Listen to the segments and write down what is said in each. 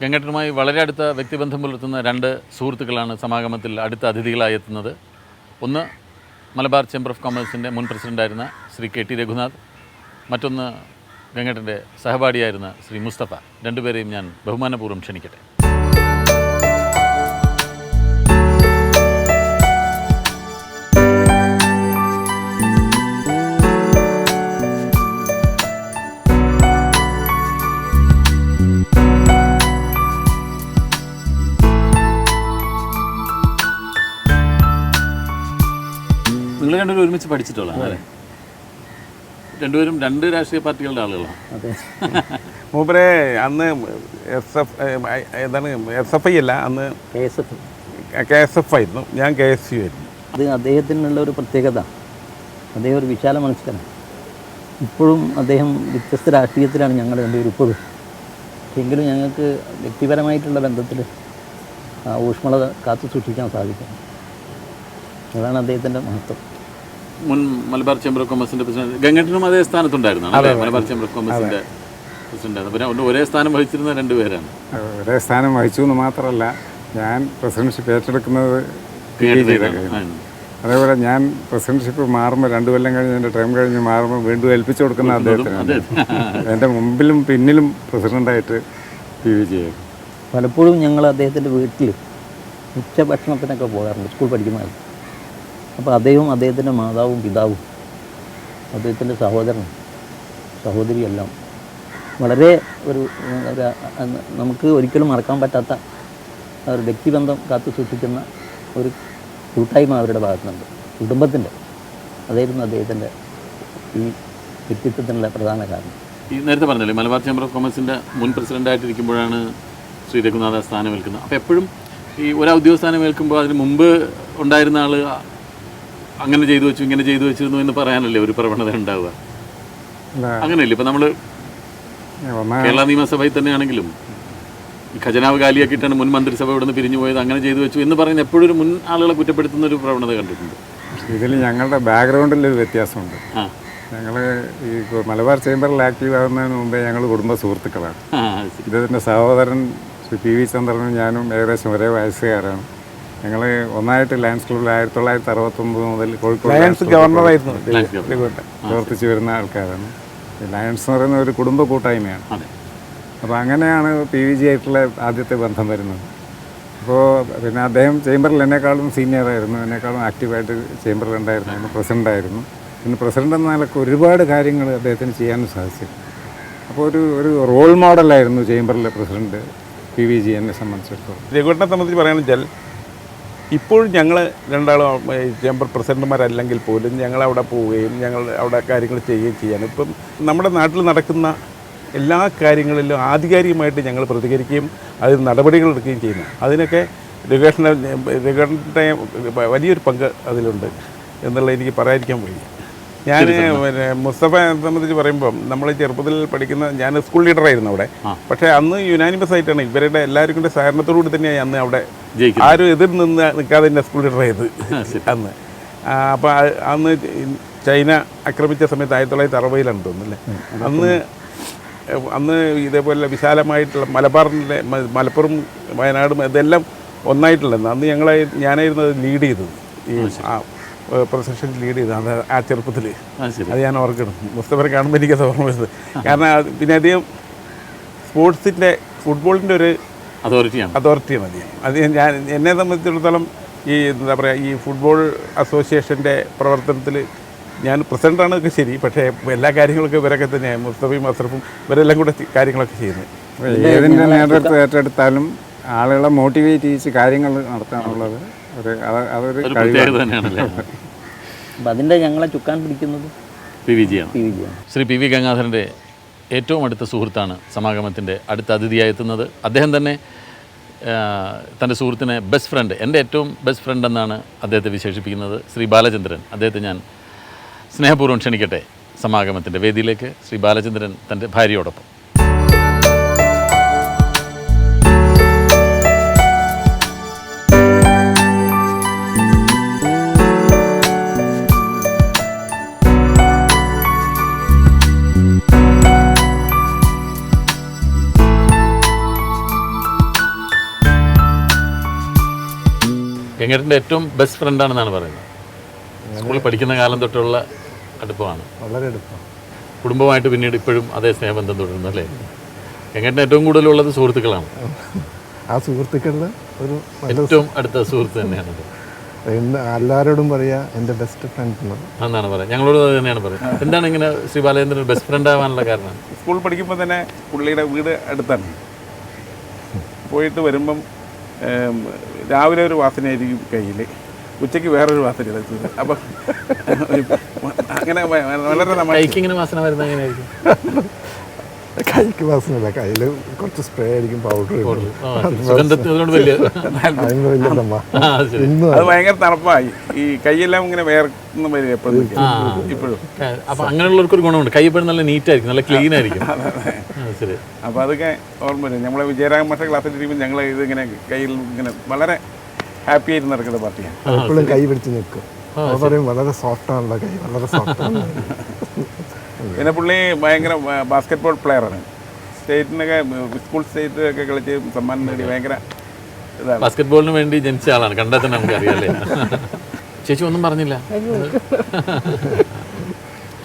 ഗംഗട്ടനുമായി വളരെ അടുത്ത വ്യക്തിബന്ധം പുലർത്തുന്ന രണ്ട് സുഹൃത്തുക്കളാണ് സമാഗമത്തിൽ അടുത്ത അതിഥികളായി എത്തുന്നത്. ഒന്ന് മലബാർ ചേംബർ ഓഫ് കൊമേഴ്സിന്റെ മുൻ പ്രസിഡന്റായിരുന്ന ശ്രീ കെ ടി രഘുനാഥ് മറ്റൊന്ന് ഗംഗട്ടന്റെ സഹപാഠിയായിരുന്ന ശ്രീ മുസ്തഫ. രണ്ടുപേരെയും ഞാൻ ബഹുമാനപൂർവം ക്ഷണിക്കട്ടെ. രണ്ടുപേരും ഒരുമിച്ച് പഠിച്ചിട്ടുള്ളതാണ് രണ്ടുപേരും രണ്ട് രാഷ്ട്രീയ പാർട്ടികളുടെ ആളുകളാണ് അതെ. മൂപ്പരെ അന്ന് എസ് എഫ് എന്താണ് എസ് എഫ് ഐ അല്ല അന്ന് K S F. K S F ആയിരുന്നു. ഞാൻ കെ എസ് യു ആയിരുന്നു. അത് അദ്ദേഹത്തിനുള്ള ഒരു പ്രത്യേകത. അദ്ദേഹം ഒരു വിശാല മനസ്കരാണ് ഇപ്പോഴും അദ്ദേഹം വ്യത്യസ്ത രാഷ്ട്രീയത്തിലാണ് ഞങ്ങൾ രണ്ടുപേരും ഇപ്പോഴും എങ്കിലും ഞങ്ങൾക്ക് വ്യക്തിപരമായിട്ടുള്ള ബന്ധത്തിൽ ആ ഊഷ്മളത കാത്തു സൂക്ഷിക്കാൻ സാധിക്കും. അതാണ് അദ്ദേഹത്തിന്റെ മഹത്വം. മുൻ മലബാർ ചേംബർ ഓഫ് കൊമേഴ്സിന്റെ പ്രസിഡന്റ് ഗംഗട്ടനും അതേ സ്ഥാനത്തുണ്ടായിരുന്നു അല്ലേ? മലബാർ ചേംബർ ഓഫ് കൊമേഴ്സിന്റെ പ്രസിഡന്റ്. പിന്നെ ഒരേ സ്ഥാനം വഹിച്ചിരുന്ന രണ്ടുപേരാണ് ഒരേ സ്ഥാനം വഹിച്ചു എന്ന് മാത്രമല്ല ഞാൻ പ്രസിഡൻഷിപ്പ് ഏറ്റെടുക്കുന്നത്. അതേപോലെ ഞാൻ പ്രസിഡൻഷിപ്പ് മാറുമ്പോൾ രണ്ടു കൊല്ലം കഴിഞ്ഞ് എന്റെ ടൈം കഴിഞ്ഞ് മാറുമ്പോൾ വീണ്ടും ഏൽപ്പിച്ചു കൊടുക്കുന്ന അദ്ദേഹത്തിനാണ്. എന്റെ മുമ്പിലും പിന്നിലും പ്രസിഡന്റായിട്ട് പി വി ജി. പലപ്പോഴും ഞങ്ങൾ അദ്ദേഹത്തിന്റെ വീട്ടിൽ ഉച്ചഭക്ഷണത്തിനൊക്കെ പോകാറുണ്ട് സ്കൂൾ പഠിക്കുന്ന അപ്പോൾ അദ്ദേഹവും അദ്ദേഹത്തിന്റെ മാതാവും പിതാവും അദ്ദേഹത്തിന്റെ സഹോദരൻ സഹോദരിയെല്ലാം. വളരെ ഒരു നമുക്ക് ഒരിക്കലും മറക്കാൻ പറ്റാത്ത ഒരു വ്യക്തിബന്ധം കാത്തു സൂക്ഷിക്കുന്ന ഒരു കൂട്ടായ്മ അവരുടെ ഭാഗത്തുനിന്നുണ്ട്. കുടുംബത്തിന്റെ അതായിരുന്നു അദ്ദേഹത്തിന്റെ ഈ വ്യക്തിത്വത്തിനുള്ള പ്രധാന കാരണം. ഈ നേരത്തെ പറഞ്ഞല്ലേ മലബാർ ചേംബർ ഓഫ് കൊമേഴ്സിന്റെ മുൻ പ്രസിഡന്റായിട്ടിരിക്കുമ്പോഴാണ് ശ്രീ രഘുനാഥ സ്ഥാനം ഏൽക്കുന്നത് അപ്പോൾ എപ്പോഴും ഈ ഒരു ഉദ്യോഗസ്ഥാനം സ്ഥാനം ഏൽക്കുമ്പോൾ അതിന് മുമ്പ് ഉണ്ടായിരുന്ന ആൾ അങ്ങനെ ചെയ്തു വെച്ചു ഇങ്ങനെ ചെയ്തു വെച്ചിരുന്നു എന്ന് പറയാനല്ലേ ഒരു പ്രവണത ഉണ്ടാവുക? അങ്ങനെയല്ലേ? ഇപ്പം നമ്മൾ കേരള നിയമസഭയിൽ തന്നെയാണെങ്കിലും ഖജനാവ് കാലിയാക്കിയിട്ടാണ് മുൻ മന്ത്രിസഭ ഇവിടെ നിന്ന് പിരിഞ്ഞു പോയത് അങ്ങനെ ചെയ്തു വെച്ചു എന്ന് പറയുന്ന എപ്പോഴും ഒരു മുൻ ആളുകളെ കുറ്റപ്പെടുത്തുന്ന ഒരു പ്രവണത കണ്ടിട്ടുണ്ട്. ഇതിൽ ഞങ്ങളുടെ ബാക്ക്ഗ്രൗണ്ടിൽ ഒരു വ്യത്യാസമുണ്ട്. ഞങ്ങൾ ഈ മലബാർ ചേംബറിൽ ആക്റ്റീവ് ആകുന്നതിന് മുമ്പേ ഞങ്ങൾ കുടുംബ സുഹൃത്തുക്കളാണ്. ഇദ്ദേഹത്തിന്റെ സഹോദരൻ ശ്രീ പി വി ചന്ദ്രനും ഞാനും ഏകദേശം ഒരേ വയസ്സുകാരാണ്. ഞങ്ങൾ ഒന്നായിട്ട് ലയൺസ് ക്ലബ്ബിൽ ആയിരത്തി തൊള്ളായിരത്തി അറുപത്തൊമ്പത് മുതൽ കോഴിക്കോട് ലയൺസ് ഗവർണറായിരുന്നു. പ്രവർത്തിച്ചു വരുന്ന ആൾക്കാരാണ്. ലയൻസ് ലയൺസ് എന്ന് പറയുന്ന ഒരു കുടുംബ കൂട്ടായ്മയാണ്. അപ്പോൾ അങ്ങനെയാണ് പി വി ജി ആയിട്ടുള്ള ആദ്യത്തെ ബന്ധം വരുന്നത്. അപ്പോൾ പിന്നെ അദ്ദേഹം ചേംബറിൽ എന്നെക്കാളും സീനിയറായിരുന്നു എന്നെക്കാളും ആക്റ്റീവായിട്ട് ചേംബറിൽ ഉണ്ടായിരുന്നു. പ്രസിഡന്റായിരുന്നു പിന്നെ പ്രസിഡന്റ് എന്ന നിലയ്ക്ക് ഒരുപാട് കാര്യങ്ങൾ അദ്ദേഹത്തിന് ചെയ്യാനും സാധിച്ചു. അപ്പോൾ ഒരു ഒരു റോൾ മോഡലായിരുന്നു ചേംബറിലെ പ്രസിഡന്റ് പി വി ജി എന്നെ സംബന്ധിച്ചിടത്തോളം. രഘുവേട്ടനെ സംബന്ധിച്ച് പറയുകയാണെന്ന് വെച്ചാൽ ഇപ്പോഴും ഞങ്ങൾ രണ്ടാളും ചേംബർ പ്രസിഡന്റുമാരല്ലെങ്കിൽ പോലും ഞങ്ങൾ അവിടെ പോവുകയും ഞങ്ങൾ അവിടെ കാര്യങ്ങൾ ചെയ്യുകയും ചെയ്യാൻ. ഇപ്പം നമ്മുടെ നാട്ടിൽ നടക്കുന്ന എല്ലാ കാര്യങ്ങളിലും ആധികാരികമായിട്ട് ഞങ്ങൾ പ്രതികരിക്കുകയും അതിന് നടപടികൾ എടുക്കുകയും ചെയ്യുന്നു. അതിനൊക്കെ രഘേഷന്റെ രഘേഷന്റെ വലിയൊരു പങ്ക് അതിലുണ്ട്. എന്നുള്ളത് എനിക്ക് പറയാതിരിക്കാൻ വയ്യ. ഞാൻ പിന്നെ മുസ്തഫ സംബന്ധിച്ച് പറയുമ്പം നമ്മൾ ചെറുപ്പത്തിൽ പഠിക്കുന്ന ഞാൻ സ്കൂൾ ലീഡറായിരുന്നു അവിടെ. പക്ഷേ അന്ന് യുനാനിമസ് ആയിട്ടാണ് ഇവരുടെ എല്ലാവരും കൂടെ സഹകരണത്തോടുകൂടി തന്നെയാണ് അന്ന് അവിടെ ആരും എതിർ നിന്ന് നിൽക്കാതെ തന്നെ സ്കൂൾ ലീഡറായത് അന്ന്. അപ്പോൾ അന്ന് ചൈന ആക്രമിച്ച സമയത്ത് ആയിരത്തി തൊള്ളായിരത്തി അറുപതിലാണ് തോന്നുന്നല്ലേ അന്ന് അന്ന് ഇതേപോലെ വിശാലമായിട്ടുള്ള മലബാറിന്റെ മലപ്പുറം വയനാടും ഇതെല്ലാം ഒന്നായിട്ടുള്ളത് അന്ന് ഞങ്ങളെ ഞാനായിരുന്നു അത് ലീഡ് ചെയ്തത്. ഈ പ്രൊസഷൻ ലീഡ് ചെയ്തത് അത് ആ ചെറുപ്പത്തിൽ. അത് ഞാൻ ഓർക്കണം മുസ്തഫറെ കാണുമ്പോൾ എനിക്കത് ഓർമ്മ വരുന്നത്. കാരണം പിന്നെ അധികം സ്പോർട്സിന്റെ ഫുട്ബോളിന്റെ ഒരു അതോറിറ്റിയാണ് അതോറിറ്റിയാണ് അദ്ദേഹം അത് ഞാൻ എന്നെ സംബന്ധിച്ചിടത്തോളം ഈ എന്താ പറയുക ഈ ഫുട്ബോൾ അസോസിയേഷന്റെ പ്രവർത്തനത്തിൽ ഞാൻ പ്രസിഡന്റാണ് ഒക്കെ ശരി. പക്ഷേ എല്ലാ കാര്യങ്ങളൊക്കെ ഇവരൊക്കെ തന്നെയാണ് മുസ്തഫയും അസ്രഫും ഇവരെല്ലാം കൂടെ കാര്യങ്ങളൊക്കെ ചെയ്യുന്നത് ഏതിന്റെ നേതൃത്വം ഏറ്റെടുത്താലും ആളുകളെ മോട്ടിവേറ്റ് ചെയ്ത് കാര്യങ്ങൾ നടത്താനുള്ളത് അതൊരു പ്രത്യേകത തന്നെയാണല്ലേ? അപ്പം അതിന്റെ ഞങ്ങളെ ചുക്കാൻ പിടിക്കുന്നത് പി വി ജിയാണ്. പി വി ജിയാണ്. ശ്രീ പി വി ഗംഗാധരന്റെ ഏറ്റവും അടുത്ത സുഹൃത്താണ് സമാഗമത്തിന്റെ അടുത്ത അതിഥിയായി എത്തുന്നത്. അദ്ദേഹം തന്നെ തന്റെ തന്റെ സുഹൃത്തിനെ ബെസ്റ്റ് ഫ്രണ്ട് എന്റെ ഏറ്റവും ബെസ്റ്റ് ഫ്രണ്ട് എന്നാണ് അദ്ദേഹത്തെ വിശേഷിപ്പിക്കുന്നത് ശ്രീ ബാലചന്ദ്രൻ. അദ്ദേഹത്തെ ഞാൻ സ്നേഹപൂർവം ക്ഷണിക്കട്ടെ സമാഗമത്തിന്റെ വേദിയിലേക്ക് ശ്രീ ബാലചന്ദ്രൻ തന്റെ ഭാര്യയോടൊപ്പം. ഗംഗേട്ടന്റെ ഏറ്റവും ബെസ്റ്റ് ഫ്രണ്ടാണെന്നാണ് പറയുന്നത്. സ്കൂളിൽ പഠിക്കുന്ന കാലം തൊട്ടുള്ള അടുപ്പമാണ്. വളരെ അടുപ്പം. കുടുംബമായിട്ട് പിന്നീട് ഇപ്പോഴും അതേ സ്നേഹബന്ധം തുടരുന്നു അല്ലേ? ഗംഗേട്ടൻ ഏറ്റവും കൂടുതലുള്ളത് സുഹൃത്തുക്കളാണ്. ആ സുഹൃത്തുക്കളിൽ ഒരു ഏറ്റവും അടുത്ത സുഹൃത്ത് തന്നെയാണത് എല്ലാരോടും എല്ലാവരോടും പറയാ എന്റെ ബെസ്റ്റ് ഫ്രണ്ട് എന്നാണ് എന്നാണ് പറയുന്നത് ഞങ്ങളോട് തന്നെയാണ് പറയുന്നത് എന്താണ് ഇങ്ങനെ ശ്രീ ബാലചന്ദ്രൻ ബെസ്റ്റ് ഫ്രണ്ട് ആവാനുള്ള കാരണം? സ്കൂൾ പഠിക്കുമ്പോൾ തന്നെ പുള്ളിയുടെ വീട് അടുത്താണ്. പോയിട്ട് വരുമ്പം രാവിലെ ഒരു വാസനയായിരിക്കും കയ്യിൽ ഉച്ചയ്ക്ക് വേറൊരു വാസന അപ്പം അങ്ങനെ വളരെ നമ്മൾ വളരെ തമാശ കൈക്ക് വാസനല്ല കയ്യിൽ കുറച്ച് സ്പ്രേ ആയിരിക്കും പൗഡർ അത് ഭയങ്കര തണുപ്പായി. ഈ കൈയെല്ലാം ഇങ്ങനെ വേർക്കുന്ന വരും എപ്പോഴും. ഇപ്പോഴും. അപ്പൊ അങ്ങനെയുള്ളവർക്കൊരു ഗുണമുണ്ട്. കൈ എപ്പോഴും നല്ല നീറ്റ് ആയിരിക്കും നല്ല ക്ലീൻ ആയിരിക്കും. ശരി. അപ്പോൾ അതൊക്കെ ഓർമ്മ വരും. നമ്മളെ വിജയരാഘവ മാഷ ക്ലാസ്സിൽ ഇരിക്കുമ്പോൾ ഞങ്ങൾ ഇതിങ്ങനെ കയ്യിൽ ഇങ്ങനെ വളരെ ഹാപ്പി ആയിട്ട് നടക്കുന്ന പാർട്ടിയാണ്. എപ്പോഴും കൈ പിടിച്ച് നിൽക്കും. പറയും വളരെ സോഫ്റ്റ് ആണല്ലോ കൈ വളരെ സോഫ്റ്റ് ആണ് പിന്നെ പുള്ളി ഭയങ്കര ബാസ്കറ്റ് ബോൾ പ്ലെയറാണ് സ്റ്റേറ്റിനൊക്കെ സ്കൂൾ സ്റ്റേറ്റ് ഒക്കെ കളിച്ച് സമ്മാനം നേടി ഭയങ്കര ബാസ്കറ്റ് ബോളിന് വേണ്ടി ജനിച്ച ആളാണ്. കണ്ടാൽ തന്നെ നമുക്ക് അറിയാല്ലേ ചേച്ചി ഒന്നും പറഞ്ഞില്ല.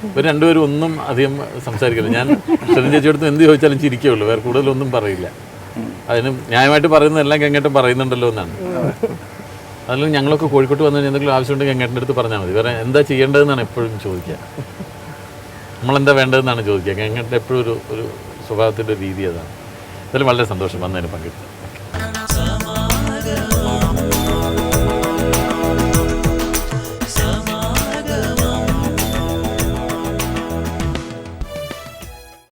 ഇവർ രണ്ടുപേരും ഒന്നും അധികം സംസാരിക്കില്ല ഞാൻ ഷെറിൻ ചേച്ചിയോടത്ത് എന്ത് ചോദിച്ചാലും ചിരിക്കുള്ളൂ. വേറെ കൂടുതലൊന്നും പറയില്ല. അതിന് ന്യായമായിട്ട് പറയുന്നതെല്ലാം കെങ്ങേട്ടം പറയുന്നുണ്ടല്ലോ എന്നാണ്. അതിൽ ഞങ്ങളൊക്കെ കോഴിക്കോട്ട് വന്നു കഴിഞ്ഞാൽ എന്തെങ്കിലും ആവശ്യമുണ്ടെങ്കിൽ കെങ്ങേട്ടന്റെ അടുത്ത് പറഞ്ഞാൽ മതി. വേറെ എന്താ ചെയ്യേണ്ടതെന്നാണ് എപ്പോഴും ചോദിക്കുക. നമ്മളെന്താ വേണ്ടതെന്നാണ് ചോദിക്കുക. ഞങ്ങളുടെ എപ്പോഴും ഒരു ഒരു സ്വഭാവത്തിന്റെ രീതി അതാണ്. അതിൽ വളരെ സന്തോഷം. വന്നതിന് പങ്കെടുത്തു